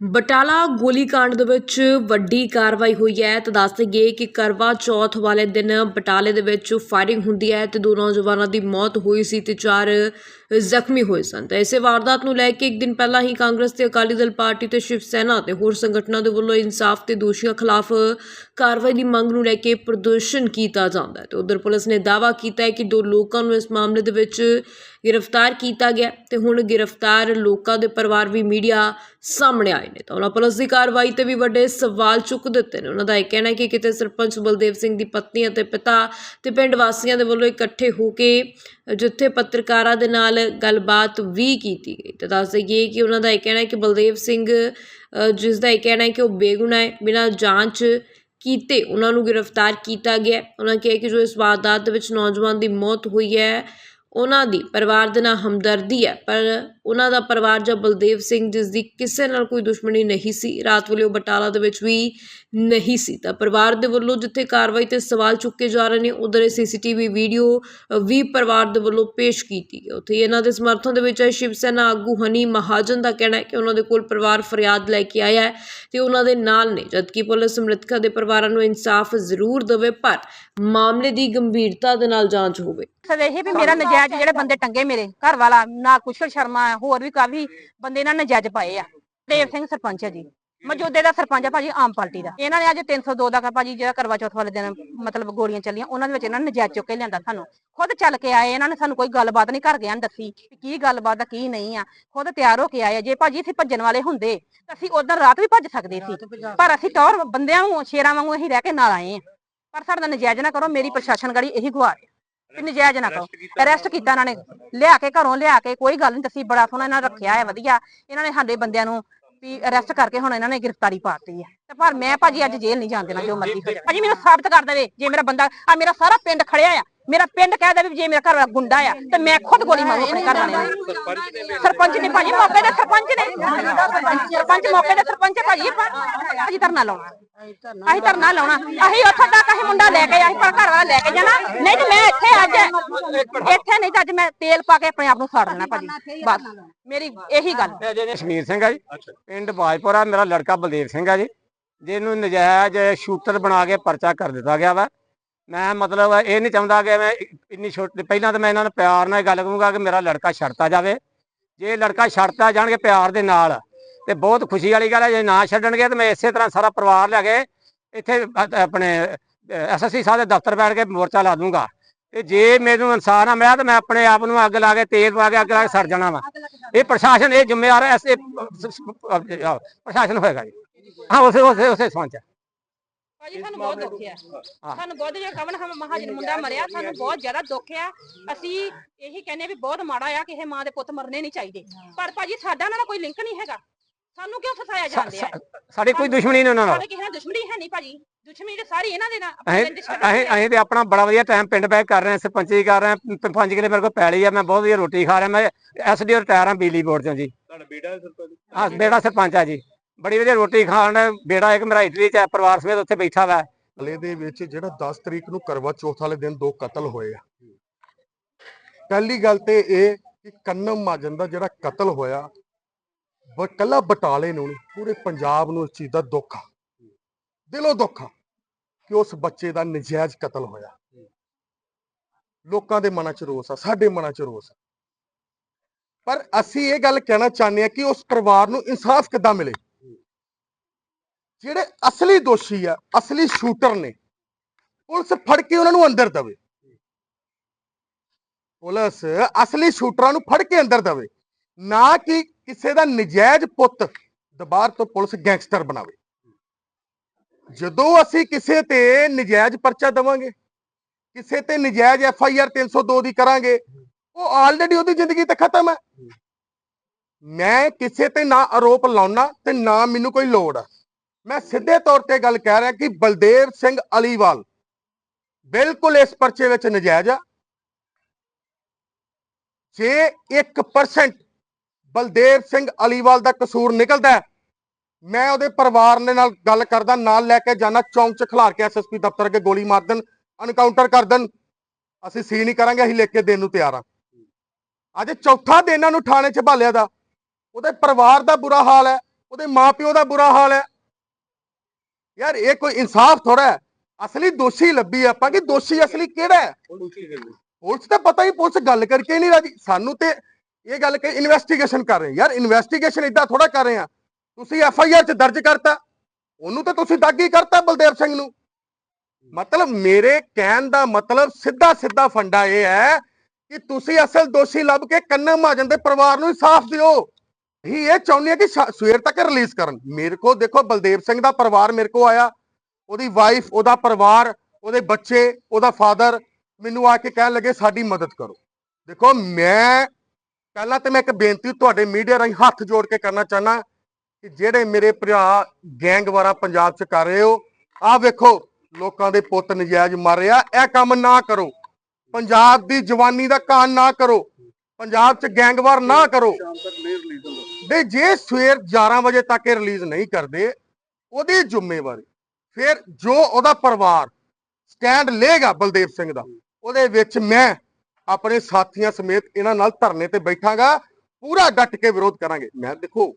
ਬਟਾਲਾ ਗੋਲੀकांड ਦੇ ਵਿੱਚ ਵੱਡੀ ਕਾਰਵਾਈ ਹੋਈ ਹੈ। ਤਾਂ ਦੱਸ ਦਈਏ ਕਿ ਕਰਵਾ ਚੌਥ ਵਾਲੇ ਦਿਨ ਬਟਾਲੇ ਦੇ ਵਿੱਚ ਫਾਇਰਿੰਗ ਹੁੰਦੀ ਹੈ ਤੇ ਦੋ ਨੌਜਵਾਨਾਂ ਦੀ ਮੌਤ ਹੋਈ ਸੀ ਤੇ ਚਾਰ ਜ਼ਖਮੀ ਹੋਏ ਸਨ। ਤਾਂ ਇਸੇ ਵਾਰਦਾਤ ਨੂੰ ਲੈ ਕੇ ਇੱਕ ਦਿਨ ਪਹਿਲਾਂ ਹੀ ਕਾਂਗਰਸ ਤੇ ਅਕਾਲੀ ਦਲ ਪਾਰਟੀ ਤੇ ਸ਼ਿਵ ਸੈਨਾ ਤੇ ਹੋਰ ਸੰਗਠਨਾਂ ਦੇ ਵੱਲੋਂ ਇਨਸਾਫ ਤੇ ਦੋਸ਼ੀਆਂ ਖਿਲਾਫ ਕਾਰਵਾਈ ਦੀ ਮੰਗ ਨੂੰ ਲੈ ਕੇ ਪ੍ਰਦਰਸ਼ਨ ਕੀਤਾ ਜਾਂਦਾ ਹੈ। ਤੇ ਉਧਰ ਪੁਲਿਸ ਨੇ ਦਾਅਵਾ ਕੀਤਾ ਹੈ ਕਿ ਦੋ ਲੋਕਾਂ ਨੂੰ ਇਸ ਮਾਮਲੇ ਦੇ ਵਿੱਚ ਗ੍ਰਿਫਤਾਰ ਕੀਤਾ ਗਿਆ ਤੇ ਹੁਣ ਗ੍ਰਿਫਤਾਰ ਲੋਕਾਂ ਦੇ ਪਰਿਵਾਰ ਵੀ ਮੀਡੀਆ ਸਾਹਮਣੇ ਆਏ ਨੇ ਤਾਂ ਉਹਨਾਂ ਪੁਲਿਸ ਦੀ ਕਾਰਵਾਈ ਤੇ ਵੀ ਵੱਡੇ ਸਵਾਲ ਚੁੱਕ ਦਿੱਤੇ ਨੇ। ਉਹਨਾਂ ਦਾ ਇਹ ਕਹਿਣਾ ਹੈ ਕਿ ਕਿਤੇ ਸਰਪੰਚ ਬਲਦੇਵ ਸਿੰਘ ਦੀ ਪਤਨੀ ਅਤੇ ਪਿਤਾ ਤੇ ਪਿੰਡ ਵਾਸੀਆਂ ਦੇ ਵੱਲੋਂ ਇਕੱਠੇ ਹੋ ਕੇ ਜਿੱਥੇ ਪੱਤਰਕਾਰਾਂ ਦੇ ਨਾਲ ਗੱਲਬਾਤ ਵੀ ਕੀਤੀ ਗਈ ਤਾਂ ਦੱਸ ਦਈਏ ਕਿ ਉਹਨਾਂ ਦਾ ਇਹ ਕਹਿਣਾ ਹੈ ਕਿ ਬਲਦੇਵ ਸਿੰਘ ਜਿਸ ਦਾ ਇਹ ਕਹਿਣਾ ਹੈ ਕਿ ਉਹ ਬੇਗੁਨਾਹ ਹੈ, ਬਿਨਾਂ ਜਾਂਚ ਕੀਤੇ ਉਹਨਾਂ ਨੂੰ ਗ੍ਰਿਫਤਾਰ ਕੀਤਾ ਗਿਆ ਉਹਨਾਂ ਕਿਹਾ ਕਿ ਜੋ ਇਸ ਵਾਰਦਾਤ ਦੇ ਵਿੱਚ ਨੌਜਵਾਨ ਦੀ ਮੌਤ ਹੋਈ ਹੈ, ਉਹਨਾਂ ਦੀ ਪਰਿਵਾਰ ਦੇ ਨਾਲ ਹਮਦਰਦੀ ਹੈ, ਪਰ ਉਹਨਾਂ ਦਾ ਪਰਿਵਾਰ ਜਾਂ ਬਲਦੇਵ ਸਿੰਘ ਜਿਸ ਦੀ ਕਿਸੇ ਨਾਲ ਕੋਈ ਦੁਸ਼ਮਣੀ ਨਹੀਂ ਸੀ, ਰਾਤ ਵੇਲੇ ਉਹ ਬਟਾਲਾ ਦੇ ਵਿੱਚ ਵੀ ਨਹੀਂ ਸੀ। ਤਾਂ ਪਰਿਵਾਰ ਦੇ ਵੱਲੋਂ ਜਿੱਥੇ ਕਾਰਵਾਈ ਤੇ ਸਵਾਲ ਚੁੱਕੇ ਜਾ ਰਹੇ ਨੇ, ਉਧਰ ਇਹ ਸੀਸੀਟੀਵੀ ਵੀਡੀਓ ਵੀ ਪਰਿਵਾਰ ਦੇ ਵੱਲੋਂ ਪੇਸ਼ ਕੀਤੀ ਗਈ। ਉੱਥੇ ਇਹਨਾਂ ਦੇ ਸਮਰਥਨ ਦੇ ਵਿੱਚ ਸ਼ਿਵ ਸੈਨਾ ਆਗੂ ਹਨੀ ਮਹਾਜਨ ਦਾ ਕਹਿਣਾ ਹੈ ਕਿ ਉਹਨਾਂ ਦੇ ਕੋਲ ਪਰਿਵਾਰ ਫਰਿਆਦ ਲੈ ਕੇ ਆਇਆ ਹੈ ਤੇ ਉਹਨਾਂ ਦੇ ਨਾਲ ਨੇ, ਜਦਕਿ ਪੁਲਿਸ ਮ੍ਰਿਤਕਾਂ ਦੇ ਪਰਿਵਾਰਾਂ ਨੂੰ ਇਨਸਾਫ ਜ਼ਰੂਰ ਦੇਵੇ, ਪਰ ਮਾਮਲੇ ਦੀ ਗੰਭੀਰਤਾ ਦੇ ਨਾਲ ਜਾਂਚ ਹੋਵੇ। ਸਰ ਇਹ ਵੀ ਮੇਰਾ ਨਜਾਇਜ਼ ਜਿਹੜੇ ਬੰਦੇ ਟੰਗੇ ਮੇਰੇ ਘਰ ਵਾਲਾ ਨਾ ਕੁਸ਼ਲ ਸ਼ਰਮਾ ਹੋਰ ਵੀ ਕਾਫੀ ਬੰਦੇ ਇਹਨਾਂ ਨੇ ਨਜਾਇਜ਼ ਪਾਏ ਆ। ਦੇਵ ਸਿੰਘ ਸਰਪੰਚ ਹੈ ਜੀ। ਮੌਜੂਦੇ ਦਾ ਸਰਪੰਚ ਆ ਭਾਜੀ ਆਮ ਪਾਰਟੀ ਦਾ। ਇਹਨਾਂ ਨੇ ਅੱਜ 302 ਦਾ ਭਾਜੀ ਜਿਹੜਾ ਕਰਵਾ ਚੌਥ ਵਾਲੇ ਦਿਨ ਮਤਲਬ ਗੋਲੀਆਂ ਚੱਲੀਆਂ, ਉਹਨਾਂ ਦੇ ਵਿੱਚ ਇਹਨਾਂ ਨੇ ਨਜਾਇਜ਼ ਚੁੱਕ ਕੇ ਲਿਆਂਦਾ ਸਾਨੂੰ। ਖੁਦ ਚੱਲ ਕੇ ਆਏ, ਇਹਨਾਂ ਨੇ ਸਾਨੂੰ ਕੋਈ ਗੱਲਬਾਤ ਨਹੀਂ ਘਰ ਗਿਆ ਦੱਸੀ ਕੀ ਗੱਲਬਾਤ ਆ, ਕੀ ਨਹੀਂ ਆ। ਖੁਦ ਤਿਆਰ ਹੋ ਕੇ ਆਏ ਜੇ ਭਾਜੀ ਇੱਥੇ ਭੱਜਣ ਵਾਲੇ ਹੁੰਦੇ, ਤਾਂ ਅਸੀਂ ਉਦੋਂ ਰਾਤ ਵੀ ਭੱਜ ਸਕਦੇ ਸੀ। ਪਰ ਅਸੀਂ ਟੌਰ ਬੰਦਿਆਂ ਨੂੰ ਸ਼ੇਰਾਂ ਵਾਂਗੂ ਅਸੀਂ ਰਹਿ ਕੇ ਨਾਲ ਆਏ ਆ। ਪਰ ਸਾਡਾ ਨਜਾਇਜ਼ ਨਾ ਕਰੋ, ਮੇਰੀ ਪ੍ਰਸ਼ਾਸਨ ਗੜੀ ਇਹੀ ਗੁਹਾਰ ਹੈ ਕਿ ਨਜਾਇਜ਼ ਨਾ ਕਰੋ ਅਰੈਸਟ ਕੀਤਾ ਇਹਨਾਂ ਨੇ। ਲਿਆ ਕੇ ਘਰੋਂ ਲਿਆ ਕੇ ਕੋਈ ਗੱਲ ਨਹੀਂ ਦੱਸੀ, ਬੜਾ ਸੋਹਣਾ ਇਹਨਾਂ ਨੇ ਰੱਖਿਆ ਹੈ, ਵਧੀਆ। ਇਹਨਾਂ ਨੇ ਸਾਡੇ ਬੰਦਿਆਂ ਨੂੰ ਵੀ ਅਰੈਸਟ ਕਰਕੇ ਹੁਣ ਇਹਨਾਂ ਨੇ ਗ੍ਰਿਫਤਾਰੀ ਪਾਤੀ ਹੈ। ਤੇ ਪਰ ਮੈਂ ਭਾਜੀ ਅੱਜ ਜੇਲ੍ਹ ਨਹੀਂ ਜਾਣ ਦੇਣਾ, ਜੋ ਮਰਜ਼ੀ ਹੋ ਜਾਏ ਭਾਜੀ ਮੈਨੂੰ ਸਾਬਤ ਕਰ ਦੇਵੇ, ਜੇ ਮੇਰਾ ਬੰਦਾ ਆ ਮੇਰਾ ਸਾਰਾ ਪਿੰਡ ਖੜਿਆ ਆ। ਮੇਰਾ ਪਿੰਡ ਕਹਿ ਦੇ ਵੀ ਜੇ ਮੇਰਾ ਘਰ ਵਾਲਾ ਗੁੰਡਾ ਆ, ਤੇ ਮੈਂ ਖੁਦ ਗੋਲੀ ਮਾਰੂ ਆਪਣੇ ਘਰ ਵਾਲੇ ਨੂੰ। ਸਰਪੰਚ ਨੇ ਭਾਜੀ, ਮੌਕੇ ਦੇ ਸਰਪੰਚ ਨੇ। ਸਰਪੰਚ ਮੌਕੇ ਦੇ ਸਰਪੰਚ ਭਾਜੀ। ਭਾਜੀ ਧਰਨਾ ਲਾਉਣਾ। ਅਸੀਂ ਧਰਨਾ ਲਾਉਣਾ। ਅਸੀਂ ਉੱਥੋਂ ਤੱਕ ਅਸੀਂ ਮੁੰਡਾ ਲੈ ਕੇ ਆਏ ਪਰ ਘਰ ਵਾਲਾ ਲੈ ਕੇ ਜਾਣਾ। ਨਹੀਂ ਤੇ ਮੈਂ ਇੱਥੇ ਅੱਜ ਇੱਥੇ ਨਹੀਂ ਤਾਂ ਅੱਜ ਮੈਂ ਤੇਲ ਪਾ ਕੇ ਆਪਣੇ ਆਪ ਨੂੰ ਸਾੜ ਲੈਣਾ ਭਾਜੀ। ਬਸ। ਮੇਰੀ ਇਹੀ ਗੱਲ। ਮੈਂ ਸਿੰਘ ਆ ਜੀ। ਪਿੰਡ ਬਾਜਪੁਰਾ, ਮੇਰਾ ਲੜਕਾ ਬਲਦੇਵ ਸਿੰਘ ਆ ਜੀ। ਜਿਹਨੂੰ ਨਜਾਇਜ਼ ਸ਼ੂਟਰ ਬਣਾ ਕੇ ਪਰਚਾ ਕਰ ਦਿੱਤਾ ਗਿਆ ਵਾ। ਮੈਂ ਮਤਲਬ ਇਹ ਨਹੀਂ ਚਾਹੁੰਦਾ ਕਿ ਮੈਂ ਇੰਨੀ ਛੋਟੀ ਪਹਿਲਾਂ ਤਾਂ ਮੈਂ ਇਹਨਾਂ ਨੂੰ ਪਿਆਰ ਨਾਲ ਗੱਲ ਕਰੂੰਗਾ ਕਿ ਮੇਰਾ ਲੜਕਾ ਛੱਡਤਾ ਜਾਵੇ। ਜੇ ਲੜਕਾ ਛੱਡਤਾ ਜਾਣਗੇ ਪਿਆਰ ਦੇ ਨਾਲ, ਤੇ ਬਹੁਤ ਖੁਸ਼ੀ ਵਾਲੀ ਗੱਲ ਹੈ, ਜੇ ਨਾ ਛੱਡਣਗੇ ਤੇ ਮੈਂ ਇਸੇ ਤਰ੍ਹਾਂ ਸਾਰਾ ਪਰਿਵਾਰ ਲੈ ਕੇ ਇੱਥੇ ਅ- ਆਪਣੇ ਐਸਐਸਸੀ ਸਾਹਿਬ ਦੇ ਦਫ਼ਤਰ ਬੈਠ ਕੇ ਮੋਰਚਾ ਲਾ ਦੂੰਗਾ। ਤੇ ਜੇ ਮੈਨੂੰ ਇਨਸਾਨ ਨਾ ਮੈਂ ਤਾਂ ਮੈਂ ਆਪਣੇ ਆਪ ਨੂੰ ਅੱਗ ਲਾ ਕੇ ਤੇਲ ਪਾ ਕੇ ਅੱਗ ਲਾ ਕੇ ਸੜ ਜਾਣਾ ਵਾ। ਇਹ ਪ੍ਰਸ਼ਾਸਨ, ਇਹ ਜ਼ਿੰਮੇਵਾਰ ਹੈ ਐਸੇ ਪ੍ਰਸ਼ਾਸਨ ਹੋਏਗਾ ਜੀ। ਹਾਂ, ਉਸੇ ਉਸੇ ਉਸੇ ਸਮਾਂ ਚ ਭਾਜੀ ਸਾਨੂੰ ਬਹੁਤ ਦੁੱਖ ਆ ਸਾਨੂੰ ਬਹੁਤ ਜੇ ਕਵਨ ਹਮ ਮਹਾਜਨ ਮੁੰਡਾ ਮਰਿਆ ਸਾਨੂੰ ਬਹੁਤ ਜ਼ਿਆਦਾ ਦੁੱਖ ਆ ਅਸੀਂ ਇਹੀ ਕਹਿੰਦੇ ਵੀ ਬਹੁਤ ਮਾੜਾ ਆ ਕਿ ਇਹ ਮਾਂ ਦੇ ਪੁੱਤ ਮਰਨੇ ਨਹੀਂ ਚਾਹੀਦੇ। ਪਰ ਭਾਜੀ ਸਾਡਾ ਨਾਲ ਕੋਈ ਲਿੰਕ ਨਹੀਂ ਹੈਗਾ। ਸਾਨੂੰ ਕਿਉਂ ਫਸਾਇਆ ਜਾਂਦੇ ਆ? ਸਾਡੀ ਕੋਈ ਦੁਸ਼ਮਣੀ ਨਹੀਂ ਉਹਨਾਂ ਨਾਲ। ਸਾਡੇ ਕਿਸੇ ਨਾਲ ਦੁਸ਼ਮਣੀ ਹੈ ਨਹੀਂ ਭਾਜੀ। ਦੁਸ਼ਮਣੀ ਤੇ ਸਾਰੀ ਇਹਨਾਂ ਦੇ ਨਾਲ ਅਸੀਂ ਅਸੀਂ ਤੇ ਆਪਣਾ ਬੜਾ ਵਧੀਆ ਟਾਈਮ ਪਿੰਡ ਬੈਕ ਕਰ ਰਹੇ ਹਾਂ ਸਰਪੰਚੀ ਕਰ ਰਹੇ ਹਾਂ ਪੰਜ ਕਿਲੇ ਮੇਰੇ ਕੋਲ ਪੈਲੀ ਆ ਮੈਂ ਬਹੁਤ ਵਧੀਆ ਰੋਟੀ ਖਾ ਰਿਹਾ ਮੈਂ ਐਸਡੀਓ ਰਿਟਾਇਰ ਹਾਂ ਬਿਜਲੀ ਬੋਰਡ ਚੋਂ ਜੀ। ਤੁਹਾਡਾ ਬੇਟਾ ਹੈ ਸਰਪੰਚ? ਹਾਂ ਬੇੜਾ ਸਰਪੰਚ ਆ ਜੀ। ਬੜੀ ਵਧੀਆ ਰੋਟੀ ਖਾਣ ਬੇੜਾ ਇੱਕ ਮੇਰਾ ਇਟਲੀ ਚ ਹੈ ਪਰਿਵਾਰ ਸਮੇਤ ਉੱਥੇ ਬੈਠਾ ਵਾ। ਹਲੇ ਦੇ ਵਿੱਚ ਜਿਹੜਾ 10 ਤਰੀਕ ਨੂੰ ਕਰਵਾ ਚੌਥ ਵਾਲੇ ਦਿਨ ਦੋ ਕਤਲ ਹੋਏ ਆ। ਪਹਿਲੀ ਗੱਲ ਤੇ ਇਹ ਕਿ ਕੰਨਮ ਮਾਜਨ ਦਾ ਜਿਹੜਾ ਕਤਲ ਹੋਇਆ, ਬ ਕੱਲਾ ਬਟਾਲੇ ਨੂੰ ਨਹੀਂ, ਪੂਰੇ ਪੰਜਾਬ ਨੂੰ ਇਸ ਚੀਜ਼ ਦਾ ਦੁੱਖ ਆ। ਦਿਲੋਂ ਦੁੱਖ ਆ ਕਿ ਉਸ ਬੱਚੇ ਦਾ ਨਜਾਇਜ਼ ਕਤਲ ਹੋਇਆ। ਲੋਕਾਂ ਦੇ ਮਨਾਂ 'ਚ ਰੋਸ ਆ, ਸਾਡੇ ਮਨਾਂ 'ਚ ਰੋਸ ਆ। ਪਰ ਅਸੀਂ ਇਹ ਗੱਲ ਕਹਿਣਾ ਚਾਹੁੰਦੇ ਆ ਕਿ ਉਸ ਪਰਿਵਾਰ ਨੂੰ ਇਨਸਾਫ ਕਿੱਦਾਂ ਮਿਲੇ? ਜਿਹੜੇ ਅਸਲੀ ਦੋਸ਼ੀ ਆ, ਅਸਲੀ ਸ਼ੂਟਰ ਨੇ, ਪੁਲਿਸ ਫੜ ਕੇ ਉਹਨਾਂ ਨੂੰ ਅੰਦਰ ਦਵੇ। ਪੁਲਿਸ ਅਸਲੀ ਸ਼ੂਟਰਾਂ ਨੂੰ ਫੜ ਕੇ ਅੰਦਰ ਦਵੇ, ਨਾ ਕਿ ਕਿਸੇ ਦਾ ਨਜਾਇਜ਼ ਪੁੱਤ ਦੁਬਾਰ ਤੋਂ ਪੁਲਿਸ ਗੈਂਗਸਟਰ ਬਣਾਵੇ। ਜਦੋਂ ਅਸੀਂ ਕਿਸੇ ਤੇ ਨਜਾਇਜ਼ ਪਰਚਾ ਦਵਾਂਗੇ, ਕਿਸੇ ਤੇ ਨਜਾਇਜ਼ ਐਫ ਆਈ ਆਰ 302 ਦੀ ਕਰਾਂਗੇ, ਉਹ ਆਲਰੇਡੀ ਉਹਦੀ ਜ਼ਿੰਦਗੀ ਤੇ ਖਤਮ ਹੈ। ਮੈਂ ਕਿਸੇ ਤੇ ਨਾ ਆਰੋਪ ਲਾਉਣਾ ਤੇ ਨਾ ਮੈਨੂੰ ਕੋਈ ਲੋੜ ਆ। ਮੈਂ ਸਿੱਧੇ ਤੌਰ ਤੇ ਗੱਲ ਕਹਿ ਰਿਹਾ ਕਿ ਬਲਦੇਵ ਸਿੰਘ ਅਲੀਵਾਲ ਬਿਲਕੁਲ ਇਸ ਪਰਚੇ ਵਿੱਚ ਨਜਾਇਜ਼ ਆ। ਜੇ 1% ਬਲਦੇਵ ਸਿੰਘ ਅਲੀਵਾਲ ਦਾ ਕਸੂਰ ਨਿਕਲਦਾ ਮੈਂ ਉਹਦੇ ਪਰਿਵਾਰ ਦੇ ਨਾਲ ਗੱਲ ਕਰਦਾ, ਨਾਲ ਲੈ ਕੇ ਜਾਣਾ, ਚੌਂਕ ਚ ਖਿਲਾਰ ਕੇ ਐਸਐਸਪੀ ਦਫ਼ਤਰ ਅੱਗੇ ਗੋਲੀ ਮਾਰ ਦੇਣ ਅਨਕਾਊਂਟਰ ਕਰ ਦੇਣ, ਅਸੀਂ ਸੀ ਨਹੀਂ ਕਰਾਂਗੇ, ਅਸੀਂ ਲਿਖ ਕੇ ਦੇਣ ਨੂੰ ਤਿਆਰ ਆ। ਅੱਜ ਚੌਥਾ ਦਿਨ ਇਹਨਾਂ ਨੂੰ ਥਾਣੇ 'ਚ ਭਾਲਿਆ ਦਾ। ਉਹਦੇ ਪਰਿਵਾਰ ਦਾ ਬੁਰਾ ਹਾਲ ਹੈ, ਉਹਦੇ ਮਾਪਿਓ ਦਾ ਬੁਰਾ ਹਾਲ ਹੈ ਯਾਰ ਇਹ ਕੋਈ ਇਨਸਾਫ ਥੋੜਾ ਹੈ। ਅਸਲੀ ਦੋਸ਼ੀ ਲੱਭੀ ਆਪਾਂ ਕਿ ਦੋਸ਼ੀ ਅਸਲੀ ਕਿਹੜਾ ਹੈ? ਪੁਲਿਸ ਤਾਂ ਪਤਾ ਹੀ ਪੁਲਿਸ ਗੱਲ ਕਰਕੇ ਨਹੀਂ ਰਾਜੀ। ਸਾਨੂੰ ਤੇ ਇਹ ਗੱਲ ਕਿ ਇਨਵੈਸਟੀਗੇਸ਼ਨ ਕਰ ਰਹੇ ਯਾਰ ਇਨਵੈਸਟੀਗੇਸ਼ਨ ਇਦਾਂ ਥੋੜਾ ਕਰ ਰਹੇ ਆ ਤੁਸੀਂ ਐਫ ਆਈ ਆਰ ਚ ਦਰਜ ਕਰਤਾ। ਉਹਨੂੰ ਤਾਂ ਤੁਸੀਂ ਦਾਗੀ ਕਰਤਾ ਬਲਦੇਵ ਸਿੰਘ ਨੂੰ। ਮਤਲਬ ਮੇਰੇ ਕਹਿਣ ਦਾ ਮਤਲਬ ਸਿੱਧਾ ਸਿੱਧਾ ਫੰਡਾ ਇਹ ਹੈ ਕਿ ਤੁਸੀਂ ਅਸਲ ਦੋਸ਼ੀ ਲੱਭ ਕੇ ਕੰਨਮ ਮਹਾਜਨ ਦੇ ਪਰਿਵਾਰ ਨੂੰ ਇਨਸਾਫ ਦਿਓ। ਹੀ ਇਹ ਚਾਹੁੰਦੇ ਆ ਕਿ ਸਵੇਰ ਤੱਕ ਰਿਲੀਜ਼ ਕਰਨ। ਮੇਰੇ ਕੋ ਦੇਖੋ ਬਲਦੇਵ ਸਿੰਘ ਦਾ ਪਰਿਵਾਰ ਮੇਰੇ ਕੋ ਆਇਆ। ਉਹਦੀ ਵਾਈਫ ਉਹਦਾ ਪਰਿਵਾਰ, ਉਹਦੇ ਬੱਚੇ, ਉਹਦਾ ਫਾਦਰ ਮੈਨੂੰ ਆ ਕੇ ਕਹਿਣ ਲੱਗੇ, ਸਾਡੀ ਮਦਦ ਕਰੋ। ਦੇਖੋ ਮੈਂ ਪਹਿਲਾਂ ਤੇ ਮੈਂ ਇੱਕ ਬੇਨਤੀ ਤੁਹਾਡੇ ਮੀਡੀਆ ਰਾਹੀਂ ਹੱਥ ਜੋੜ ਕੇ ਕਰਨਾ ਚਾਹਨਾ ਕਿ ਜਿਹੜੇ ਮੇਰੇ ਭਰਾ ਗੈਂਗਵਾਰਾ ਪੰਜਾਬ 'ਚ ਕਰ ਰਹੇ ਹੋ, ਆਹ ਵੇਖੋ, ਲੋਕਾਂ ਦੇ ਪੁੱਤ ਨਜਾਇਜ਼ ਮਾਰਿਆ ਇਹ ਕੰਮ ਨਾ ਕਰੋ। ਪੰਜਾਬ ਦੀ ਜਵਾਨੀ ਦਾ ਕਾਨ ਨਾ ਕਰੋ। ਪੰਜਾਬ 'ਚ ਗੈਂਗਵਾਰ ਨਾ ਕਰੋ। ਦੇ ਜੇ ਸਵੇਰ 11 ਵਜੇ ਤੱਕ ਇਹ ਰਿਲੀਜ਼ ਨਹੀਂ ਕਰਦੇ ਉਹਦੀ ਜ਼ਿੰਮੇਵਾਰੀ। ਫਿਰ ਜੋ ਉਹਦਾ ਪਰਿਵਾਰ ਸਟੈਂਡ ਲਏਗਾ ਬਲਦੇਵ ਸਿੰਘ ਦਾ ਉਹਦੇ ਵਿੱਚ ਮੈਂ ਆਪਣੇ ਸਾਥੀਆਂ ਸਮੇਤ ਇਹਨਾਂ ਨਾਲ ਧਰਨੇ ਤੇ ਬੈਠਾਂਗਾ ਪੂਰਾ ਡਟ ਕੇ ਵਿਰੋਧ ਕਰਾਂਗੇ। ਮੈਂ ਦੇਖੋ